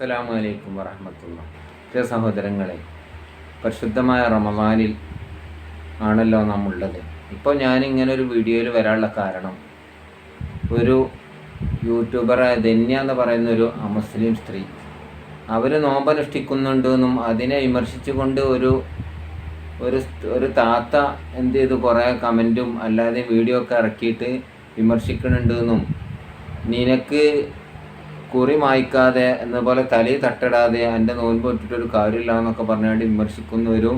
അസ്സലാമു അലൈക്കും വറഹമത്തുള്ള. പ്രിയ സഹോദരങ്ങളെ പരിശുദ്ധമായ റമദാനിൽ ആണല്ലോ നാം ഉള്ളത് ഇപ്പോൾ ഞാനിങ്ങനെ ഒരു വീഡിയോയിൽ വരാനുള്ള കാരണം ഒരു യൂട്യൂബറായ ധന്യ എന്ന് പറയുന്ന ഒരു അമുസ്ലിം സ്ത്രീ അവർ നോമ്പനുഷ്ഠിക്കുന്നുണ്ടെന്നും അതിനെ വിമർശിച്ചുകൊണ്ട് ഒരു ഒരു ഒരു താത്ത എന്ത് ചെയ്തു? കുറേ കമന്റും അല്ലാതെ വീഡിയോ ഒക്കെ ഇറക്കിയിട്ട് വിമർശിക്കുന്നുണ്ടെന്നും നിനക്ക് കുറി മായ്ക്കാതെ എന്നപോലെ തലയിൽ തട്ടിടാതെ എന്റെ നോൻപ് ഒറ്റിട്ടൊരു കാര്യമില്ല എന്നൊക്കെ പറഞ്ഞുകൊണ്ട് വിമർശിക്കുന്ന ഒരു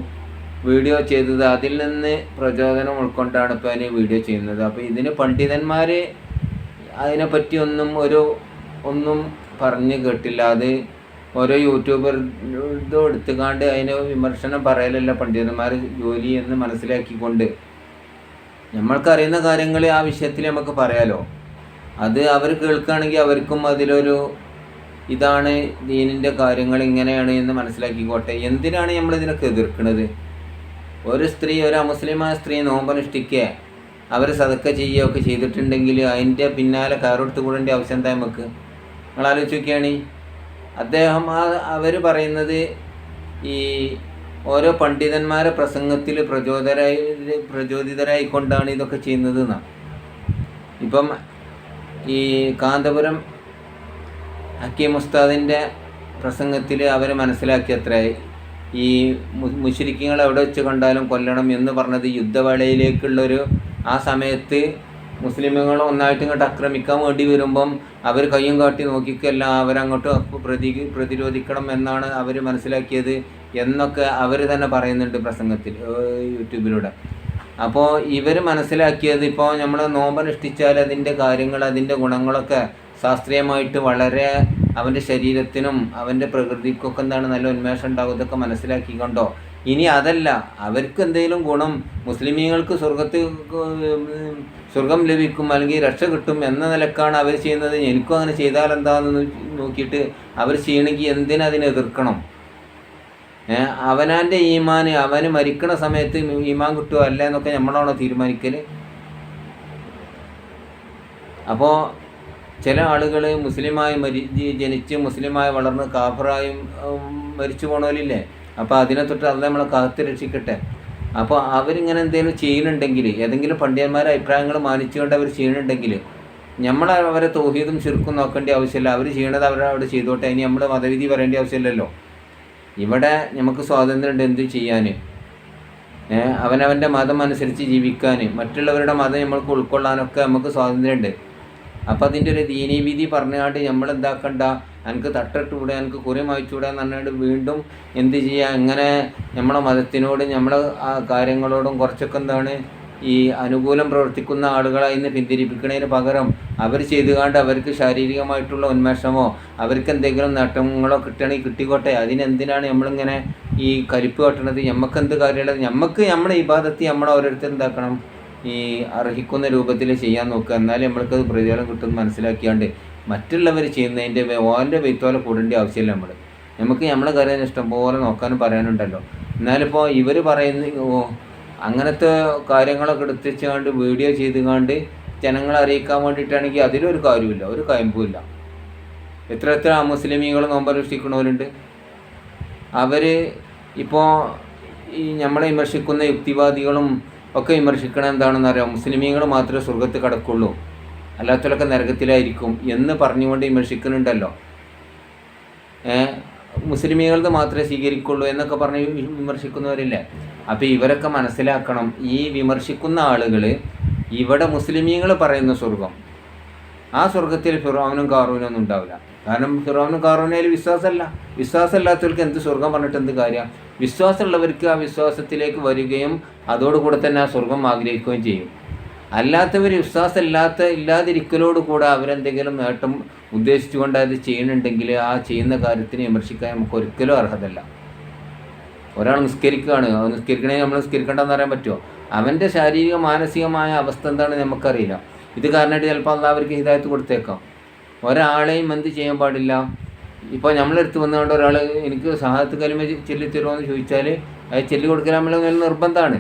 വീഡിയോ ചെയ്തത്. അതിൽ നിന്ന് പ്രചോദനം ഉൾക്കൊണ്ടാണ് ഇപ്പോൾ അതിന് വീഡിയോ ചെയ്യുന്നത്. അപ്പോൾ ഇതിന് പണ്ഡിതന്മാർ അതിനെപ്പറ്റി ഒന്നും ഒരു ഒന്നും പറഞ്ഞ് കേട്ടില്ല. അത് ഓരോ യൂട്യൂബർ ഇതും എടുത്തുകാണ്ട് അതിന് വിമർശനം പറയലല്ല പണ്ഡിതന്മാർ ജോലി എന്ന് മനസ്സിലാക്കിക്കൊണ്ട്. നമ്മൾക്കറിയുന്ന കാര്യങ്ങൾ ആ വിഷയത്തിൽ നമുക്ക് പറയാലോ? അത് അവർ കേൾക്കുകയാണെങ്കിൽ അവർക്കും അതിലൊരു ഇതാണ് ദീനിന്റെ കാര്യങ്ങൾ ഇങ്ങനെയാണ് എന്ന് മനസ്സിലാക്കിക്കോട്ടെ. എന്തിനാണ് നമ്മൾ ഇതിനൊക്കെ എതിർക്കുന്നത് ഒരു സ്ത്രീ ഒരു അമുസ്ലിമായ സ്ത്രീ നോമ്പനുഷ്ഠിക്കുക അവർ സതക്ക ചെയ്യുകയൊക്കെ ചെയ്തിട്ടുണ്ടെങ്കിൽ അതിന്റെ പിന്നാലെ കയറെടുത്ത് കൂടേണ്ട ആവശ്യം എന്താ നമുക്ക് നിങ്ങൾ ആലോചിച്ച് നോക്കിയാണ്. അദ്ദേഹം ആ അവർ പറയുന്നത് ഈ ഓരോ പണ്ഡിതന്മാരെ പ്രസംഗത്തിൽ പ്രചോദരായി പ്രചോദിതരായിക്കൊണ്ടാണ് ഇതൊക്കെ ചെയ്യുന്നത് എന്നാണ് ഇപ്പം ഈ കാന്തപുരം ഹക്കീം ഉസ്താദിന്റെ പ്രസംഗത്തിൽ അവർ മനസ്സിലാക്കിയത്രേ ഈ മുഷരിക്കങ്ങൾ എവിടെ വെച്ച് കണ്ടാലും കൊല്ലണം എന്ന് പറഞ്ഞത് യുദ്ധവേളയിലേക്കുള്ളൊരു ആ സമയത്ത് മുസ്ലിമുകൾ ഒന്നായിട്ട് ഇങ്ങോട്ട് ആക്രമിക്കാൻ വേണ്ടി വരുമ്പം അവർ കയ്യും കാട്ടി നോക്കിക്കല്ല അവരങ്ങോട്ട് പ്രതി പ്രതിരോധിക്കണം എന്നാണ് അവർ മനസ്സിലാക്കിയത് എന്നൊക്കെ അവർ തന്നെ പറയുന്നുണ്ട് പ്രസംഗത്തിൽ യൂട്യൂബിലൂടെ. അപ്പോൾ ഇവർ മനസ്സിലാക്കിയത് ഇപ്പോൾ നമ്മൾ നോമ്പനുഷ്ഠിച്ചാൽ അതിന്റെ കാര്യങ്ങൾ അതിന്റെ ഗുണങ്ങളൊക്കെ ശാസ്ത്രീയമായിട്ട് വളരെ അവന്റെ ശരീരത്തിനും അവന്റെ പ്രകൃതിക്കൊക്കെ എന്താണ് നല്ല ഉന്മേഷം ഉണ്ടാകും ഇതൊക്കെ മനസ്സിലാക്കിക്കൊണ്ടോ? ഇനി അതല്ല അവർക്ക് എന്തെങ്കിലും ഗുണം മുസ്ലിമീങ്ങൾക്ക് സ്വർഗത്ത് സ്വർഗം ലഭിക്കും അല്ലെങ്കിൽ രക്ഷ കിട്ടും എന്ന നിലക്കാണ് അവർ ചെയ്യുന്നത്. എനിക്കും അങ്ങനെ ചെയ്താൽ എന്താണെന്ന് നോക്കിയിട്ട് അവർ ചെയ്യണമെങ്കിൽ എന്തിനതിനെ എതിർക്കണം? അവനാന്റെ ഈമാൻ അവന് മരിക്കണ സമയത്ത് ഈമാൻ കിട്ടുമോ അല്ല എന്നൊക്കെ നമ്മളാണോ തീരുമാനിക്കൽ അപ്പോൾ ചില ആളുകൾ മുസ്ലിമായി മരി ജനിച്ച് മുസ്ലിമായി വളർന്ന് കാഫറായും മരിച്ചു പോണവരില്ലേ? അപ്പോൾ അതിനെ തൊട്ട് അത് നമ്മളെ കാത്ത് രക്ഷിക്കട്ടെ. അപ്പോൾ അവരിങ്ങനെ എന്തെങ്കിലും ചെയ്യുന്നുണ്ടെങ്കിൽ ഏതെങ്കിലും പണ്ഡിതന്മാരെ അഭിപ്രായങ്ങൾ മാനിച്ചുകൊണ്ട് അവർ ചെയ്യുന്നുണ്ടെങ്കിൽ നമ്മൾ അവരെ തോഹീദും ചുരുക്കും നോക്കേണ്ട ആവശ്യമില്ല. അവർ ചെയ്യണത് അവരവിടെ ചെയ്തോട്ടെ. ഇനി നമ്മൾ മതവിധി പറയേണ്ട ആവശ്യമില്ലല്ലോ. ഇവിടെ നമുക്ക് സ്വാതന്ത്ര്യമുണ്ട് എന്ത് ചെയ്യാൻ അവനവന്റെ മതം അനുസരിച്ച് ജീവിക്കാൻ മറ്റുള്ളവരുടെ മതം നമ്മൾക്ക് ഉൾക്കൊള്ളാനൊക്കെ നമുക്ക് സ്വാതന്ത്ര്യമുണ്ട്. അപ്പം അതിന്റെ ഒരു ദീനീവിധി പറഞ്ഞുകൊണ്ട് നമ്മൾ എന്താക്കണ്ട എനിക്ക് തട്ടിട്ടൂടെ എനിക്ക് കുറി മായ്ച്ചൂടെ എന്ന് പറഞ്ഞുകൊണ്ട് വീണ്ടും എന്ത് ചെയ്യുക എങ്ങനെ നമ്മളെ മതത്തിനോടും നമ്മളെ കാര്യങ്ങളോടും കുറച്ചൊക്കെ എന്താണ് ഈ അനുകൂലം പ്രവർത്തിക്കുന്ന ആളുകളെ ഇന്ന് പിന്തിരിപ്പിക്കുന്നതിന് പകരം അവർ ചെയ്തുകൊണ്ട് അവർക്ക് ശാരീരികമായിട്ടുള്ള ഉന്മേഷമോ അവർക്ക് എന്തെങ്കിലും നേട്ടങ്ങളോ കിട്ടണമെങ്കിൽ കിട്ടിക്കോട്ടെ. അതിനെന്തിനാണ് നമ്മളിങ്ങനെ ഈ കരിപ്പ് കെട്ടണത് എന്ത് കാര്യമുള്ളത്? നമുക്ക് നമ്മളെ ഇബാദത്തി നമ്മൾ ഓരോരുത്തർ എന്താക്കണം? ഈ അർഹിക്കുന്ന രൂപത്തിൽ ചെയ്യാൻ നോക്കുക. എന്നാലും നമ്മൾക്കത് പ്രതിഫലം കിട്ടുമെന്ന് മനസ്സിലാക്കിയാണ്ട് മറ്റുള്ളവർ ചെയ്യുന്നതിന്റെ ഓന്റെ വെയ്ത്തോലെ കൂടേണ്ട ആവശ്യമില്ല നമ്മൾ നമുക്ക് നമ്മളെ കാര്യം ഇഷ്ടം ഇഷ്ടംപോലെ നോക്കാനും പറയാനുണ്ടല്ലോ. എന്നാലിപ്പോൾ ഇവർ പറയുന്ന അങ്ങനത്തെ കാര്യങ്ങളൊക്കെ എടുത്തുവെച്ചുകൊണ്ട് വീഡിയോ ചെയ്തുകൊണ്ട് ജനങ്ങളെ അറിയിക്കാൻ വേണ്ടിയിട്ടാണെങ്കിൽ അതിലൊരു കാര്യമില്ല ഒരു കയമ്പുമില്ല. എത്ര എത്ര മുസ്ലിമീങ്ങൾ നോമ്പനുഷ്ഠിക്കുന്നവരുണ്ട് അവർ ഇപ്പോൾ ഈ നമ്മളെ വിമർശിക്കുന്ന യുക്തിവാദികളും ഒക്കെ വിമർശിക്കണം എന്താണെന്ന് അറിയാം? മുസ്ലിമീങ്ങൾ മാത്രമേ സ്വർഗത്ത് കടക്കുള്ളൂ. അല്ലാത്തവരൊക്കെ നരകത്തിലായിരിക്കും എന്ന് പറഞ്ഞുകൊണ്ട് വിമർശിക്കുന്നുണ്ടല്ലോ. മുസ്ലിമീങ്ങളത് മാത്രമേ സ്വീകരിക്കുള്ളൂ എന്നൊക്കെ പറഞ്ഞ് വിമർശിക്കുന്നവരില്ലേ? അപ്പോൾ ഇവരൊക്കെ മനസ്സിലാക്കണം ഈ വിമർശിക്കുന്ന ആളുകൾ ഇവിടെ മുസ്ലിമീങ്ങൾ പറയുന്ന സ്വർഗം ആ സ്വർഗത്തിൽ ഫിറോവനും കാറൂനും ഒന്നും ഉണ്ടാവില്ല. കാരണം ഫിറോവനും കാറൂനയിൽ വിശ്വാസമല്ല. വിശ്വാസമില്ലാത്തവർക്ക് എന്ത് സ്വർഗം പറഞ്ഞിട്ട് എന്ത് കാര്യം? വിശ്വാസമുള്ളവർക്ക് ആ വിശ്വാസത്തിലേക്ക് വരികയും അതോടുകൂടെ തന്നെ ആ സ്വർഗം ആഗ്രഹിക്കുകയും ചെയ്യും. അല്ലാത്തവർ വിശ്വാസമില്ലാത്ത ഇല്ലാതിരിക്കലോട് കൂടെ അവരെന്തെങ്കിലും നേട്ടം ഉദ്ദേശിച്ചുകൊണ്ട് അത് ചെയ്യുന്നുണ്ടെങ്കിൽ ആ ചെയ്യുന്ന കാര്യത്തിന് വിമർശിക്കാൻ നമുക്ക് ഒരിക്കലും അർഹതല്ല. ഒരാൾ നിസ്കരിക്കുകയാണ്. ആ നിസ്കരിക്കണമെങ്കിൽ നമ്മൾ നിസ്കരിക്കേണ്ടെന്ന് പറയാൻ പറ്റുമോ? അവന്റെ ശാരീരിക മാനസികമായ അവസ്ഥ എന്താണെന്ന് നമുക്കറിയില്ല. ഇത് കാരണമായിട്ട് ചിലപ്പോൾ അല്ല അവർക്ക് ഹിദായത്ത് കൊടുത്തേക്കാം. ഒരാളെയും എന്ത് ചെയ്യാൻ പാടില്ല? ഇപ്പോൾ നമ്മളെടുത്ത് വന്നുകൊണ്ട് ഒരാൾ എനിക്ക് സഹായത്ത് കലിമ ചെല്ലിത്തരുമോ എന്ന് ചോദിച്ചാൽ അത് ചെല്ലി കൊടുക്കൽ നമ്മളെ നിർബന്ധമാണ്.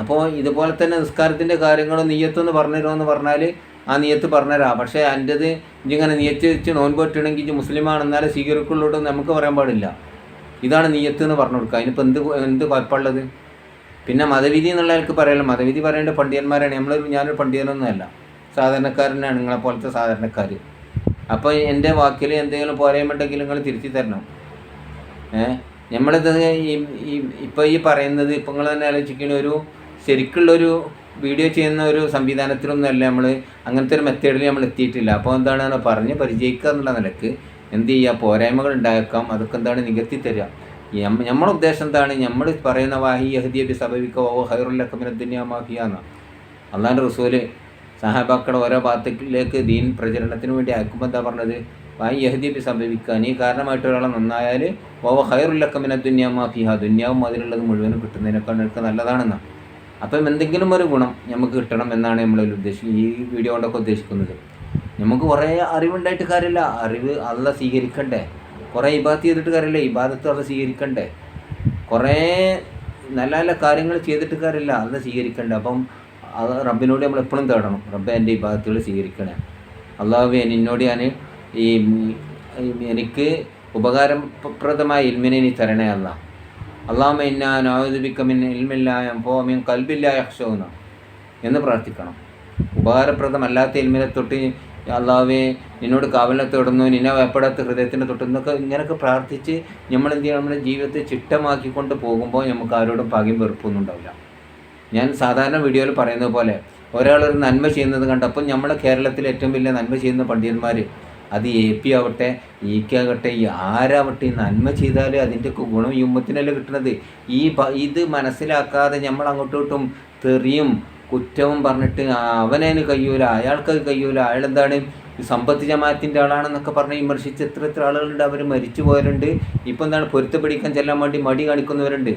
അപ്പോൾ ഇതുപോലെ തന്നെ നിസ്കാരത്തിന്റെ കാര്യങ്ങൾ നീയത്തൊന്ന് പറഞ്ഞു തരുമെന്ന് പറഞ്ഞാൽ ആ നീയത്ത് പറഞ്ഞുതരാം പക്ഷേ എന്റെത് ഇങ്ങനെ നീയത്ത് വെച്ച് നോൻപോറ്റണമെങ്കിൽ മുസ്ലിമാണെന്നാലേ സ്വീകരിക്കുള്ളൂ നമുക്ക് പറയാൻ പാടില്ല. ഇതാണ് നീയത്ത് എന്ന് പറഞ്ഞു കൊടുക്കുക. അതിനിപ്പോൾ എന്ത് എന്ത് കുഴപ്പമുള്ളത് പിന്നെ മതവിധി എന്നുള്ള ആൾക്ക് പറയാലോ. മതവിധി പറയേണ്ട പണ്ഡിതന്മാരാണ്. നമ്മളൊരു ഞാനൊരു പണ്ഡിതനൊന്നുമല്ല. സാധാരണക്കാരനാണ് നിങ്ങളെ പോലത്തെ സാധാരണക്കാർ അപ്പോൾ എന്റെ വാക്കിൽ എന്തെങ്കിലും പോരായ്മയുണ്ടെങ്കിൽ നിങ്ങൾ തിരുത്തി തരണം. ഏഹ് നമ്മളിത് ഈ ഇപ്പോൾ ഈ പറയുന്നത് ഇപ്പോൾ നിങ്ങൾ തന്നെ ആലോചിക്കുന്ന ഒരു ശരിക്കുള്ളൊരു വീഡിയോ ചെയ്യുന്ന ഒരു സംവിധാനത്തിലൊന്നും അല്ല നമ്മൾ അങ്ങനത്തെ ഒരു മെത്തേഡിൽ നമ്മൾ എത്തിയിട്ടില്ല അപ്പോൾ എന്താണ് പറഞ്ഞ് പരിചയിക്കുക എന്നുള്ള നിലയ്ക്ക് എന്ത് ചെയ്യുക പോരായ്മകൾ ഉണ്ടാക്കാം അതൊക്കെ എന്താണ് നികത്തി തരിക നമ്മുടെ ഉദ്ദേശം എന്താണ്? നമ്മൾ പറയുന്ന വാഹി യഹദിയ ബി സബവിക്കോ ഹൈറുല്ലക്കമിനുന്യാമാഹിയാന്ന് അള്ളാന്റെ റസൂൽ സഹാബാക്കളുടെ ഓരോ ഭാഗത്തിലേക്ക് ദീൻ പ്രചരണത്തിന് വേണ്ടി അയക്കുമ്പോൾ എന്താ പറഞ്ഞത്? വായി യഹദി ബി സംഭവിക്കുക നീ കാരണമായിട്ട് ഒരാളെ നന്നായാൽ ഓ ഹൈറുല്ലക്കമിന ദുന്യാമാഫിഹ ദുന്യാവും അതിലുള്ളത് മുഴുവനും കിട്ടുന്നതിനേക്കാൾ നിനക്ക് നല്ലതാണെന്നാണ് അപ്പം എന്തെങ്കിലും ഒരു ഗുണം നമുക്ക് കിട്ടണം എന്നാണ് നമ്മൾ ഉദ്ദേശിക്കുന്നത് ഈ വീഡിയോ കൊണ്ടൊക്കെ ഉദ്ദേശിക്കുന്നത്. നമുക്ക് കുറേ അറിവുണ്ടായിട്ട് കാര്യമില്ല. അറിവ് അല്ല സ്വീകരിക്കണ്ടേ? കുറേ ഇബാദത്ത് ചെയ്തിട്ട് കാര്യമില്ല. ഇബാദത്ത് അല്ല സ്വീകരിക്കണ്ടേ? കുറേ നല്ല നല്ല കാര്യങ്ങൾ ചെയ്തിട്ട് കാര്യമില്ല. അല്ല സ്വീകരിക്കണ്ടേ? അപ്പം അത് റബ്ബിനോട് നമ്മൾ എപ്പോഴും തേടണം. റബ്ബ് എന്റെ ഇബാദത്തുകൾ സ്വീകരിക്കണേ. അള്ളാഹു നിന്നോട് ഞാൻ ഈ എനിക്ക് ഉപകാരപ്രദമായ ഇൽമിനെ നീ തരണേ അല്ല അള്ളാഹുമ ഇന്നാ നോദിബിക്കമിൻ ഇൽമില്ലായ പോമിൻ കൽബില്ലായ അക്ഷവുന്ന എന്ന് പ്രാർത്ഥിക്കണം. ഉപകാരപ്രദമല്ലാത്ത ഇൽമിനെ തൊട്ട് അള്ളാഹുവെ നിന്നോട് കാവലിനെ തുടർന്നു നിന്നെ ഭയപ്പെടാത്ത ഹൃദയത്തിന്റെ തൊട്ട് എന്നൊക്കെ ഇങ്ങനെയൊക്കെ പ്രാർത്ഥിച്ച് നമ്മൾ എന്ത് ചെയ്യണം നമ്മുടെ ജീവിതത്തെ ചിട്ടമാക്കിക്കൊണ്ട് പോകുമ്പോൾ നമുക്ക് ആരോടും പകയും വെറുപ്പൊന്നും ഉണ്ടാവില്ല. ഞാൻ സാധാരണ വീഡിയോയിൽ പറയുന്നത് പോലെ ഒരാളൊരു നന്മ ചെയ്യുന്നത് കണ്ടപ്പോൾ നമ്മുടെ കേരളത്തിൽ ഏറ്റവും വലിയ നന്മ ചെയ്യുന്ന പണ്ഡിതന്മാർ അത് എ പി ആവട്ടെ ഇ കെ ആകട്ടെ ആരാവട്ടെ നന്മ ചെയ്താൽ അതിന്റെയൊക്കെ ഗുണം ഈ ഉമ്മത്തിനല്ലേ കിട്ടുന്നത് ഈ ഇത് മനസ്സിലാക്കാതെ നമ്മൾ അങ്ങോട്ടോട്ടും തെറിയും കുറ്റവും പറഞ്ഞിട്ട് അവനതിന് കഴിയൂല അയാൾക്കത് കഴിയൂല അയാളെന്താണ് സമ്പത്ത് ജമാഅത്തിന്റെ ആളാണെന്നൊക്കെ പറഞ്ഞ് വിമർശിച്ച് എത്ര എത്ര ആളുകളുണ്ട് അവർ മരിച്ചു പോയവരുണ്ട്. ഇപ്പം എന്താണ് പൊരുത്തപ്പെടിക്കാൻ ചെല്ലാൻ വേണ്ടി മടി കാണിക്കുന്നവരുണ്ട്.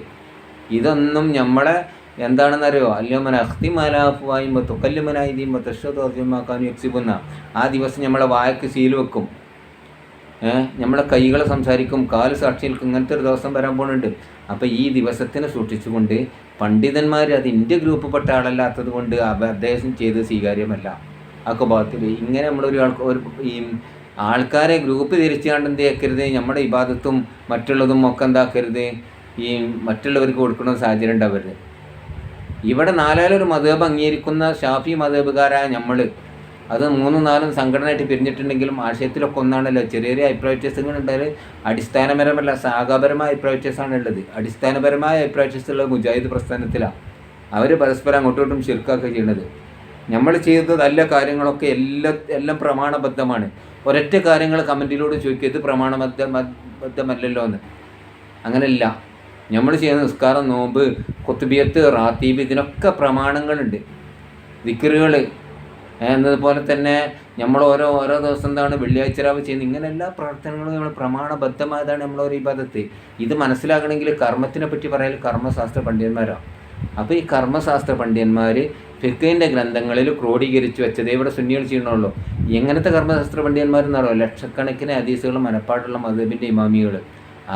ഇതൊന്നും നമ്മളെ എന്താണെന്നറിയോ? തൊക്കല്ലുമനായി അഹ്തിമലാഫുവായുമ്പോൾ തൊക്കല്ലുമനായിതീയുമ്പോൾ തശ്വതോദ്യമാക്കാനും യക്സിബുന്ന. ആ ദിവസം നമ്മളെ വായക്ക് സീൽ വെക്കും. നമ്മളെ കൈകളെ സംസാരിക്കും കാൽ സാക്ഷി നിൽക്കും ഇങ്ങനത്തെ ഒരു ദിവസം വരാൻ പോകുന്നുണ്ട് അപ്പോൾ ഈ ദിവസത്തിനെ സൂക്ഷിച്ചുകൊണ്ട് പണ്ഡിതന്മാർ അത് ഇന്ത്യ ഗ്രൂപ്പിൽപ്പെട്ട ആളല്ലാത്തത് കൊണ്ട് അദ്ദേഹം ചെയ്ത് സ്വീകാര്യമല്ല. അക്കബാത്തിൽ ഇങ്ങനെ നമ്മളൊരു ആൾക്ക് ഒരു ഈ ആൾക്കാരെ ഗ്രൂപ്പ് തിരിച്ചുകൊണ്ട് എന്ത് ചെയ്യരുത് നമ്മുടെ ഇബാദത്തും മറ്റുള്ളതും ഒക്കെ എന്താക്കരുത്? ഈ മറ്റുള്ളവർക്ക് കൊടുക്കുന്ന സാഹചര്യം ഉണ്ടാവരുത്. ഇവിടെ നാലാലൊരു മതേബ് അംഗീകരിക്കുന്ന ഷാഫി മതേബുകാരായ നമ്മൾ അത് മൂന്നും നാലും സംഘടനയായിട്ട് പിരിഞ്ഞിട്ടുണ്ടെങ്കിലും ആശയത്തിലൊക്കെ ഒന്നാണല്ലോ. ചെറിയ ചെറിയ അഭിപ്രായ വ്യത്യാസങ്ങൾ ഉണ്ടായാൽ അടിസ്ഥാനപരമല്ല സാഹാപരമായ അഭിപ്രായ വ്യത്യാസമാണ് ഉള്ളത് അടിസ്ഥാനപരമായ അഭിപ്രായ വ്യത്യാസമുള്ളത് മുജാഹിദ് പ്രസ്ഥാനത്തിലാണ് അവർ പരസ്പരം അങ്ങോട്ടും ഇങ്ങോട്ടും ശിർക്കാക്കുക ചെയ്യുന്നത്. നമ്മൾ ചെയ്തത് നല്ല കാര്യങ്ങളൊക്കെ എല്ലാ എല്ലാം പ്രമാണബദ്ധമാണ്. ഒരൊറ്റ കാര്യങ്ങൾ കമന്റിലൂടെ ചോദിക്കുക ഇത് പ്രമാണബദ്ധ ബദ്ധമല്ലല്ലോ എന്ന് അങ്ങനെയല്ല. നമ്മൾ ചെയ്യുന്ന നിസ്കാരം നോമ്പ് കൊത്തുബിയത്ത് റാത്തീബ് ഇതിനൊക്കെ പ്രമാണങ്ങളുണ്ട്. ദിക്കറുകൾ എന്നതുപോലെ തന്നെ നമ്മൾ ഓരോ ഓരോ ദിവസം എന്താണ് വെള്ളിയാഴ്ച രാവ് ചെയ്യുന്നത്. ഇങ്ങനെ എല്ലാ പ്രവർത്തനങ്ങളും നമ്മൾ പ്രമാണബദ്ധമായതാണ് നമ്മളൊരു ഇബാദത്ത് ഇത് മനസ്സിലാക്കണമെങ്കിൽ കർമ്മത്തിനെ പറ്റി പറയാൻ കർമ്മശാസ്ത്ര പണ്ഡിതന്മാരാണ് അപ്പോൾ ഈ കർമ്മശാസ്ത്ര പണ്ഡിതന്മാർ ഫിക്കിന്റെ ഗ്രന്ഥങ്ങളിൽ ക്രോഡീകരിച്ചു വെച്ചത് ഇവിടെ സുന്നികൾ ചെയ്യണമല്ലോ എങ്ങനത്തെ കർമ്മശാസ്ത്ര പണ്ഡിതന്മാരെന്നാണോ? ലക്ഷക്കണക്കിന് ഹദീസുകൾ മനപ്പാടുള്ള മതബിന്റെ ഇമാമികൾ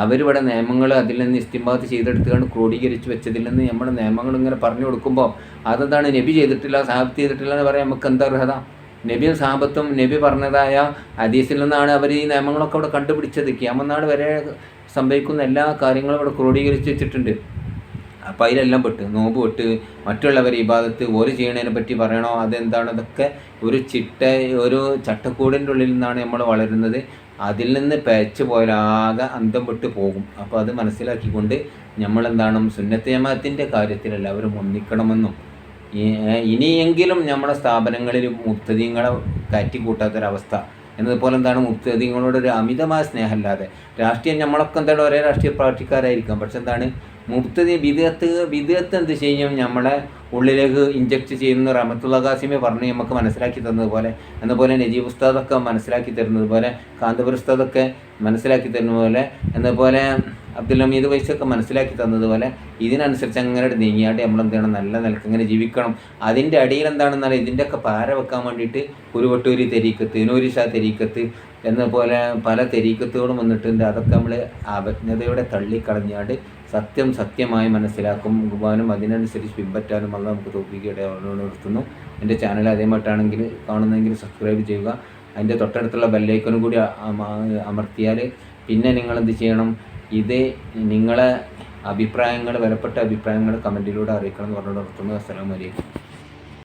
അവരിവിടെ നിയമങ്ങൾ അതിൽ നിന്ന് ഇസ്തിംബാത്ത് ചെയ്തെടുത്തുകൊണ്ട് ക്രോഡീകരിച്ച് വെച്ചതിൽ നിന്ന് നമ്മുടെ നിയമങ്ങൾ ഇങ്ങനെ പറഞ്ഞു കൊടുക്കുമ്പോൾ അതെന്താണ് നബി ചെയ്തിട്ടില്ല സാഹബത്ത് ചെയ്തിട്ടില്ല എന്ന് പറയാൻ നമുക്ക് എന്താ അർഹത? നബിയും സാബത്തും നബി പറഞ്ഞതായ ഹദീസിൽ നിന്നാണ് അവർ ഈ നിയമങ്ങളൊക്കെ അവിടെ കണ്ടുപിടിച്ചത്. ക്യാമനാട് വരെ സംഭവിക്കുന്ന എല്ലാ കാര്യങ്ങളും അവിടെ ക്രോഡീകരിച്ച് വെച്ചിട്ടുണ്ട്. അപ്പോൾ അതിലെല്ലാം പെട്ട് നോമ്പ് പെട്ട് മറ്റുള്ളവർ ഇബാദത്ത് ഓര് ചെയ്യണതിനെ പറ്റി പറയണോ അതെന്താണ്? അതൊക്കെ ഒരു ചിട്ട ഒരു ചട്ടക്കൂടിന്റെ ഉള്ളിൽ നിന്നാണ് നമ്മൾ വളരുന്നത്. അതിൽ നിന്ന് പേച്ച് പോയാലാകെ അന്തം വിട്ട് പോകും. അപ്പോൾ അത് മനസ്സിലാക്കിക്കൊണ്ട് നമ്മളെന്താണ് സുന്നത്തേമത്തിന്റെ കാര്യത്തിൽ എല്ലാവരും ഒന്നിക്കണമെന്നും ഇനിയെങ്കിലും നമ്മുടെ സ്ഥാപനങ്ങളിൽ മുക്തദീങ്ങളെ കയറ്റിക്കൂട്ടാത്തൊരവസ്ഥ. എന്നതുപോലെ എന്താണ് മുക്തദീങ്ങളോട് ഒരു അമിതമായ സ്നേഹമല്ലാതെ. രാഷ്ട്രീയം നമ്മളൊക്കെ എന്താണ് ഒരേ രാഷ്ട്രീയ പാർട്ടിക്കാരായിരിക്കാം. പക്ഷെ എന്താണ് മുത്തതി വിദഗത്ത് വിദഗത്ത് എന്ത് ചെയ്യും? നമ്മളെ ഉള്ളിലേക്ക് ഇഞ്ചക്ട് ചെയ്യുന്ന റഹമത്തുള്ള ഖാസിമെ പറഞ്ഞ് നമുക്ക് മനസ്സിലാക്കി തന്നതുപോലെ എന്നപോലെ നജീബ് ഉസ്താദൊക്കെ മനസ്സിലാക്കി തരുന്നതുപോലെ കാന്തപുര ഉസ്താദൊക്കെ മനസ്സിലാക്കി തരുന്നതുപോലെ എന്നപോലെ അബ്ദുൽ ഹമീദ് വൈസൊക്കെ മനസ്സിലാക്കി തന്നതുപോലെ ഇതിനനുസരിച്ച് അങ്ങനെ നീങ്ങിയാണ്ട് നമ്മൾ എന്ത് ചെയ്യണം നല്ല നിലയ്ക്ക് ഇങ്ങനെ ജീവിക്കണം. അതിന്റെ അടിയിൽ എന്താണെന്നാൽ ഇതിന്റെയൊക്കെ പാര വെക്കാൻ വേണ്ടിയിട്ട് കുരുവട്ടൂരി തെരീക്കത്ത് നൂരിഷ തെരീക്കത്ത് എന്നപോലെ പല തെരീക്കത്തുകളും വന്നിട്ടുണ്ട്. അതൊക്കെ നമ്മൾ അവജ്ഞതയോടെ തള്ളിക്കളഞ്ഞാണ്ട് സത്യം സത്യമായി മനസ്സിലാക്കും മനസ്സിലാക്കുവാനും അതിനനുസരിച്ച് പിൻപറ്റാനും അല്ല നമുക്ക് തോപ്പിക്കട്ടെ അവരോട് എന്റെ ചാനൽ അതേമായിട്ടാണെങ്കിൽ കാണുന്നെങ്കിൽ സബ്സ്ക്രൈബ് ചെയ്യുക. അതിന്റെ തൊട്ടടുത്തുള്ള ബെല്ലൈക്കനും കൂടി അമർത്തിയാൽ പിന്നെ നിങ്ങൾ എന്ത് ചെയ്യണം? ഇത് നിങ്ങളെ അഭിപ്രായങ്ങൾ വിലപ്പെട്ട അഭിപ്രായങ്ങൾ കമന്റിലൂടെ അറിയിക്കണം എന്ന് പറഞ്ഞുകൊണ്ട് നിർത്തുന്നു. അസ്സലാമു അലൈക്കും.